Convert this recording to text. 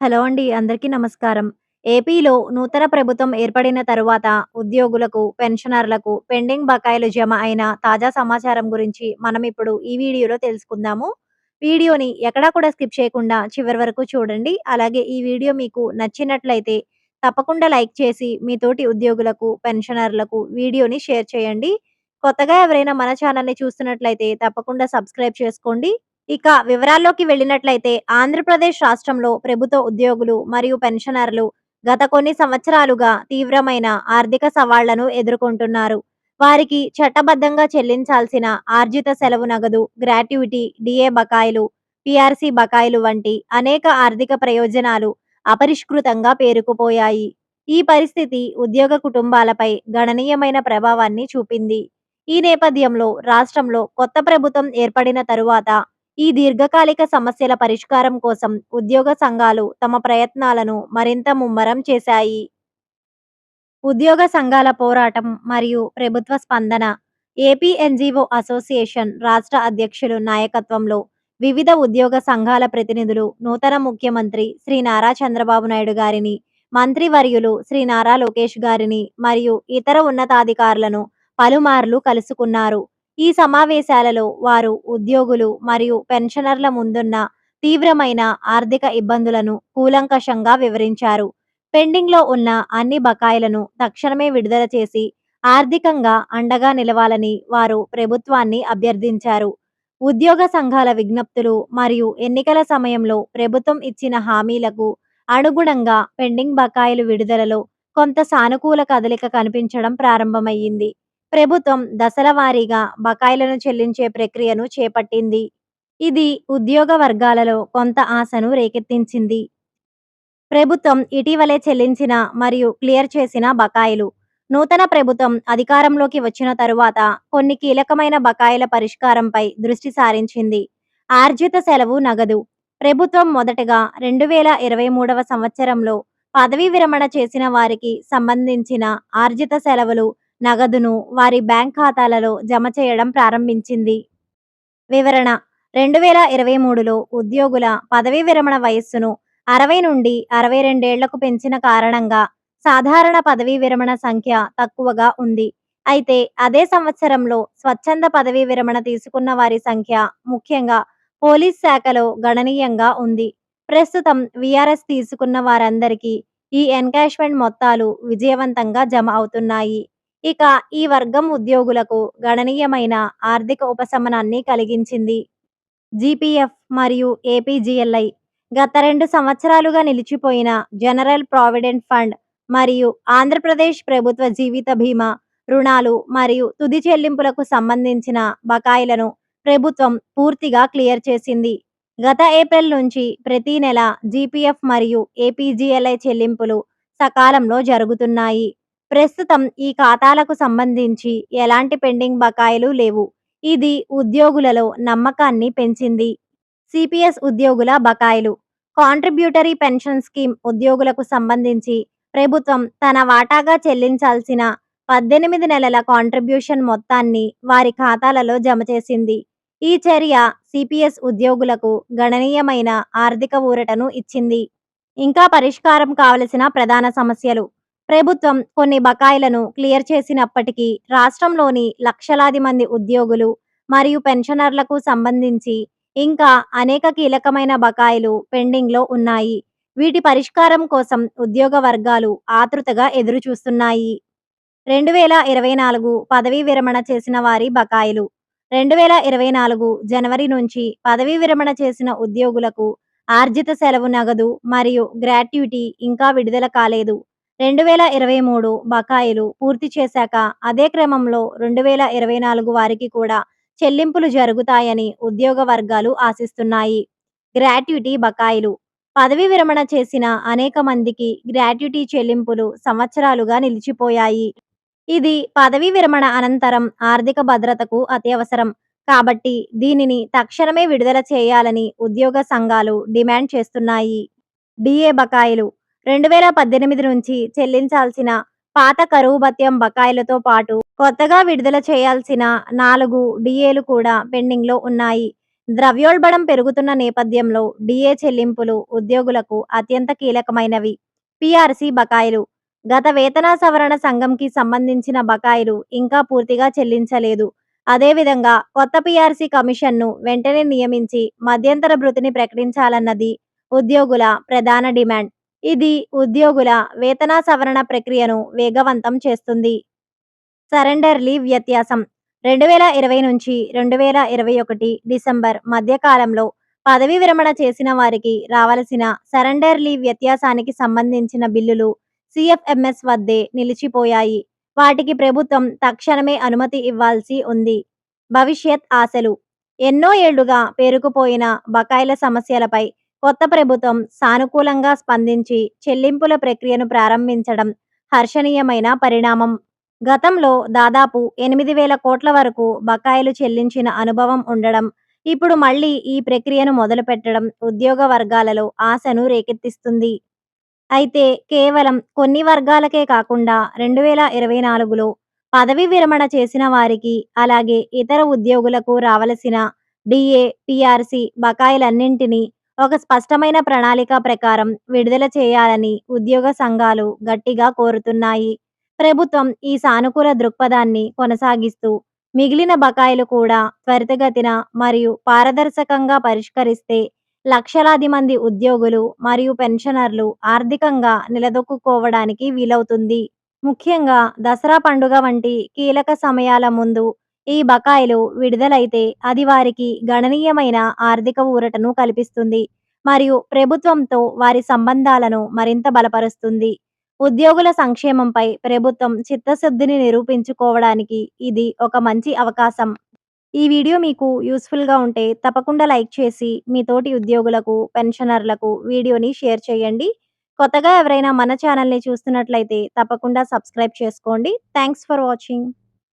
Hello అండి. అందరికీ నమస్కారం. ఏపీలో నూతన ప్రభుత్వం ఏర్పడిన తరువాత ఉద్యోగులకు, పెన్షనర్లకు పెండింగ్ బకాయిలు జమ అయిన తాజా సమాచారం గురించి మనం ఇప్పుడు ఈ వీడియోలో తెలుసుకుందాము. వీడియోని ఎక్కడా కూడా స్కిప్ చేయకుండా చివరి వరకు చూడండి. అలాగే ఈ వీడియో మీకు నచ్చినట్లయితే తప్పకుండా లైక్ చేసి మీ తోటి ఉద్యోగులకు, పెన్షనర్లకు వీడియోని షేర్ చేయండి. కొత్తగా ఎవరైనా మన ఛానల్‌ని చూస్తున్నట్లయితే తప్పకుండా సబ్స్క్రైబ్ చేసుకోండి. ఇక వివరాల్లోకి వెళ్ళినట్లయితే ఆంధ్రప్రదేశ్ రాష్ట్రంలో ప్రభుత్వ ఉద్యోగులు మరియు పెన్షనర్లు గత కొన్ని సంవత్సరాలుగా తీవ్రమైన ఆర్థిక సవాళ్ళను ఎదుర్కొంటున్నారు. వారికి చట్టబద్ధంగా చెల్లించాల్సిన ఆర్జిత సెలవు నగదు, గ్రాట్యుటీ, డిఏ బకాయిలు, పిఆర్సి బకాయిలు వంటి అనేక ఆర్థిక ప్రయోజనాలు అపరిష్కృతంగా పేరుకుపోయాయి. ఈ పరిస్థితి ఉద్యోగ కుటుంబాలపై గణనీయమైన ప్రభావాన్ని చూపింది. ఈ నేపథ్యంలో రాష్ట్రంలో కొత్త ప్రభుత్వం ఏర్పడిన తరువాత ఈ దీర్ఘకాలిక సమస్యల పరిష్కారం కోసం ఉద్యోగ సంఘాలు తమ ప్రయత్నాలను మరింత ముమ్మరం చేశాయి. ఉద్యోగ సంఘాల పోరాటం మరియు ప్రభుత్వ స్పందన ఏపీ ఎన్జీఓ అసోసియేషన్ రాష్ట్ర అధ్యక్షులు నాయకత్వంలో వివిధ ఉద్యోగ సంఘాల ప్రతినిధులు నూతన ముఖ్యమంత్రి శ్రీ నారా చంద్రబాబు నాయుడు గారిని, మంత్రివర్యులు శ్రీ నారా లోకేష్ గారిని మరియు ఇతర ఉన్నతాధికారులను పలుమార్లు కలుసుకున్నారు. ఈ సమావేశాలలో వారు ఉద్యోగులు మరియు పెన్షనర్ల ముందున్న తీవ్రమైన ఆర్థిక ఇబ్బందులను కూలంకషంగా వివరించారు. పెండింగ్‌లో ఉన్న అన్ని బకాయిలను తక్షణమే విడుదల చేసి ఆర్థికంగా అండగా నిలవాలని వారు ప్రభుత్వాన్ని అభ్యర్థించారు. ఉద్యోగ సంఘాల విజ్ఞప్తులు మరియు ఎన్నికల సమయంలో ప్రభుత్వం ఇచ్చిన హామీలకు అనుగుణంగా పెండింగ్ బకాయిలు విడుదలలో కొంత సానుకూల కదలిక కనిపించడం ప్రారంభమయ్యింది. ప్రభుత్వం దశల వారీగా బకాయిలను చెల్లించే ప్రక్రియను చేపట్టింది. ఇది ఉద్యోగ వర్గాలలో కొంత ఆశను రేకెత్తించింది. ప్రభుత్వం ఇటీవలే చెల్లించిన మరియు క్లియర్ చేసిన బకాయిలు నూతన ప్రభుత్వం అధికారంలోకి వచ్చిన తరువాత కొన్ని కీలకమైన బకాయిల పరిష్కారంపై దృష్టి సారించింది. ఆర్జిత సెలవు నగదు ప్రభుత్వం మొదటగా రెండు వేల ఇరవై మూడవ సంవత్సరంలో పదవీ విరమణ చేసిన వారికి సంబంధించిన ఆర్జిత సెలవులు నగదును వారి బ్యాంక్ ఖాతాలలో జమ చేయడం ప్రారంభించింది. వివరణ రెండు వేల ఇరవై మూడులో ఉద్యోగుల పదవీ విరమణ వయస్సును అరవై నుండి అరవై రెండేళ్ళకు పెంచిన కారణంగా సాధారణ పదవీ విరమణ సంఖ్య తక్కువగా ఉంది. అయితే అదే సంవత్సరంలో స్వచ్ఛంద పదవీ విరమణ తీసుకున్న వారి సంఖ్య ముఖ్యంగా పోలీస్ శాఖలో గణనీయంగా ఉంది. ప్రస్తుతం విఆర్ఎస్ తీసుకున్న వారందరికీ ఈ ఎన్కాష్‌మెంట్ మొత్తాలు విజయవంతంగా జమ అవుతున్నాయి. ఇక ఈ వర్గం ఉద్యోగులకు గణనీయమైన ఆర్థిక ఉపశమనాన్ని కలిగించింది. జీపీఎఫ్ మరియు ఏపీజీఎల్ఐ గత రెండు సంవత్సరాలుగా నిలిచిపోయిన జనరల్ ప్రావిడెంట్ ఫండ్ మరియు ఆంధ్రప్రదేశ్ ప్రభుత్వ జీవిత బీమా రుణాలు మరియు తుది చెల్లింపులకు సంబంధించిన బకాయిలను ప్రభుత్వం పూర్తిగా క్లియర్ చేసింది. గత ఏప్రిల్ నుంచి ప్రతి నెల జీపీఎఫ్ మరియు ఏపీజీఎల్ఐ చెల్లింపులు సకాలంలో జరుగుతున్నాయి. ప్రస్తుతం ఈ ఖాతాలకు సంబంధించి ఎలాంటి పెండింగ్ బకాయిలు లేవు. ఇది ఉద్యోగులలో నమ్మకాన్ని పెంచింది. సిపిఎస్ ఉద్యోగుల బకాయిలు కాంట్రిబ్యూటరీ పెన్షన్ స్కీమ్ ఉద్యోగులకు సంబంధించి ప్రభుత్వం తన వాటాగా చెల్లించాల్సిన పద్దెనిమిది నెలల కాంట్రిబ్యూషన్ మొత్తాన్ని వారి ఖాతాలలో జమ చేసింది. ఈ చర్య సిపిఎస్ ఉద్యోగులకు గణనీయమైన ఆర్థిక ఊరటను ఇచ్చింది. ఇంకా పరిష్కారం కావలసిన ప్రధాన సమస్యలు ప్రభుత్వం కొన్ని బకాయిలను క్లియర్ చేసినప్పటికీ రాష్ట్రంలోని లక్షలాది మంది ఉద్యోగులు మరియు పెన్షనర్లకు సంబంధించి ఇంకా అనేక కీలకమైన బకాయిలు పెండింగ్‌లో ఉన్నాయి. వీటి పరిష్కారం కోసం ఉద్యోగ వర్గాలు ఆతృతగా ఎదురుచూస్తున్నాయి. రెండు వేల ఇరవై నాలుగు పదవీ విరమణ చేసిన వారి బకాయిలు రెండు వేల ఇరవై నాలుగు జనవరి నుంచి పదవీ విరమణ చేసిన ఉద్యోగులకు ఆర్జిత సెలవు నగదు మరియు గ్రాట్యుటీ ఇంకా విడుదల కాలేదు. రెండు వేల ఇరవై మూడు బకాయిలు పూర్తి చేశాక అదే క్రమంలో రెండు వేల ఇరవై నాలుగు వారికి కూడా చెల్లింపులు జరుగుతాయని ఉద్యోగ వర్గాలు ఆశిస్తున్నాయి. గ్రాట్యుటీ బకాయిలు పదవీ విరమణ చేసిన అనేక మందికి గ్రాట్యుటీ చెల్లింపులు సంవత్సరాలుగా నిలిచిపోయాయి. ఇది పదవీ విరమణ అనంతరం ఆర్థిక భద్రతకు అత్యవసరం. కాబట్టి దీనిని తక్షణమే విడుదల చేయాలని ఉద్యోగ సంఘాలు డిమాండ్ చేస్తున్నాయి. డిఏ బకాయిలు రెండు వేల పద్దెనిమిది నుంచి చెల్లించాల్సిన పాత కరువు భత్యం బకాయిలతో పాటు కొత్తగా విడుదల చేయాల్సిన నాలుగు డిఏలు కూడా పెండింగ్‌లో ఉన్నాయి. ద్రవ్యోల్బణం పెరుగుతున్న నేపథ్యంలో డిఏ చెల్లింపులు ఉద్యోగులకు అత్యంత కీలకమైనవి. పిఆర్సి బకాయిలు. గత వేతన సవరణ సంఘంకి సంబంధించిన బకాయిలు ఇంకా పూర్తిగా చెల్లించలేదు. అదేవిధంగా కొత్త పిఆర్సి కమిషన్ను వెంటనే నియమించి మధ్యంతర భృతిని ప్రకటించాలన్నది ఉద్యోగుల ప్రధాన డిమాండ్. ఇది ఉద్యోగుల వేతన సవరణ ప్రక్రియను వేగవంతం చేస్తుంది. సరెండర్ లీవ్ వ్యత్యాసం. రెండు వేల ఇరవై నుంచి రెండు వేల ఇరవై ఒకటి డిసెంబర్ మధ్యకాలంలో పదవీ విరమణ చేసిన వారికి రావలసిన సరెండర్ లీవ్ వ్యత్యాసానికి సంబంధించిన బిల్లులు సిఎఫ్ఎంఎస్ వద్దే నిలిచిపోయాయి. వాటికి ప్రభుత్వం తక్షణమే అనుమతి ఇవ్వాల్సి ఉంది. భవిష్యత్ ఆశలు. ఎన్నో ఏళ్ళుగా పేరుకుపోయిన బకాయిల సమస్యలపై కొత్త ప్రభుత్వం సానుకూలంగా స్పందించి చెల్లింపుల ప్రక్రియను ప్రారంభించడం హర్షణీయమైన పరిణామం. గతంలో దాదాపు ఎనిమిది వేల కోట్ల వరకు బకాయిలు చెల్లించిన అనుభవం ఉండడం ఇప్పుడు మళ్ళీ ఈ ప్రక్రియను మొదలుపెట్టడం ఉద్యోగ వర్గాలలో ఆశను రేకెత్తిస్తుంది. అయితే కేవలం కొన్ని వర్గాలకే కాకుండా రెండు వేల ఇరవై నాలుగులో పదవీ విరమణ చేసిన వారికి అలాగే ఇతర ఉద్యోగులకు రావలసిన డిఏ పిఆర్సి బకాయిలన్నింటినీ ఒక స్పష్టమైన ప్రణాళిక ప్రకారం విడుదల చేయాలని ఉద్యోగ సంఘాలు గట్టిగా కోరుతున్నాయి. ప్రభుత్వం ఈ సానుకూల దృక్పథాన్ని కొనసాగిస్తూ మిగిలిన బకాయిలు కూడా త్వరితగతిన మరియు పారదర్శకంగా పరిష్కరిస్తే లక్షలాది మంది ఉద్యోగులు మరియు పెన్షనర్లు ఆర్థికంగా నిలదొక్కుకోవడానికి వీలవుతుంది. ముఖ్యంగా దసరా పండుగ వంటి కీలక సమయాల ముందు ఈ బకాయిలు విడుదలైతే అది వారికి గణనీయమైన ఆర్థిక ఊరటను కల్పిస్తుంది. మరియు ప్రభుత్వంతో వారి సంబంధాలను మరింత బలపరుస్తుంది. ఉద్యోగుల సంక్షేమంపై ప్రభుత్వం చిత్తశుద్ధిని నిరూపించుకోవడానికి ఇది ఒక మంచి అవకాశం. ఈ వీడియో మీకు యూస్ఫుల్గా ఉంటే తప్పకుండా లైక్ చేసి మీ తోటి ఉద్యోగులకు పెన్షనర్లకు వీడియోని షేర్ చేయండి. కొత్తగా ఎవరైనా మన ఛానల్ని చూస్తున్నట్లయితే తప్పకుండా సబ్స్క్రైబ్ చేసుకోండి. Thanks for watching.